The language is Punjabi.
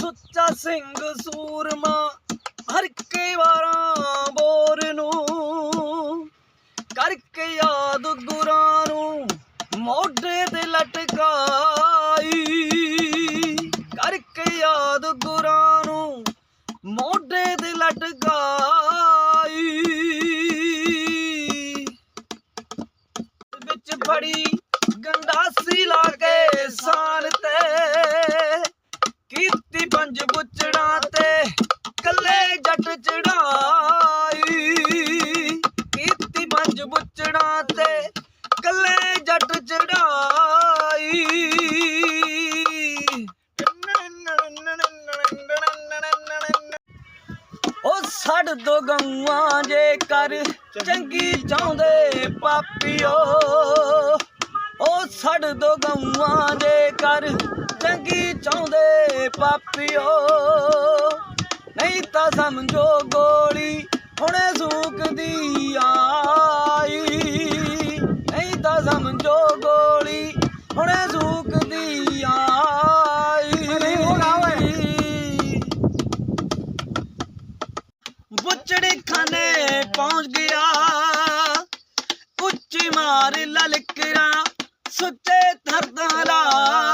ਸੁੱਚਾ ਸਿੰਘ ਸੂਰਮਾ, ਹਰ ਕੇ ਵਾਰਾਂ ਬੋਰ ਨੂੰ। ਕਰਕੇ ਯਾਦ ਗੁਰਾਂ ਨੂੰ, ਮੋਢੇ ਤੇ ਲਟਕਾਈ। ਕਰਕੇ ਯਾਦ ਗੁਰਾਂ ਨੂੰ, ਮੋਢੇ ਤੇ ਲਟਕਾਈ। ਵਿੱਚ ਫੜੀ ਗੰਡਾਸੀ ਲਾ ਕੇ ਸਾਨ ਤੇ ਚੜਾਈ ਕੀਤੀ ਪੰਜ ਬੁੱਚੜਾਂ ਤੇ ਕੱਲੇ ਜੱਟ ਚੜਾਈ। ਉਹ ਛੱਡ ਦੋ ਗਊਆਂ ਜੇ ਕਰ ਚੰਗੀ ਚਾਹੁੰਦੇ ਪਾਪੀਓ। ਉਹ ਛੱਡ ਦੋ ਗਊਆਂ ਜੇ ਕਰ ਚੰਗੀ ਚਾਹੁੰਦੇ ਪਾਪੀਓ। ਨਹੀਂ ਤਾਂ ਸਮਝੋ ਗੋਲੀ ਹੁਣੇ ਸੂਕਦੀ ਆਈ। ਨਹੀਂ ਤਾਂ ਸਮਝੋ ਗੋਲੀ ਹੁਣੇ ਸੂਕਦੀ ਆਈ। ਬੁੱਚੜੇ ਖਾਨੇ ਪਹੁੰਚ ਗਿਆ। ਉੱਚੀ ਮਾਰ ਲਲਕਰਾ ਸੁੱਚੇ ਧਰਦਾ ਲਾਈ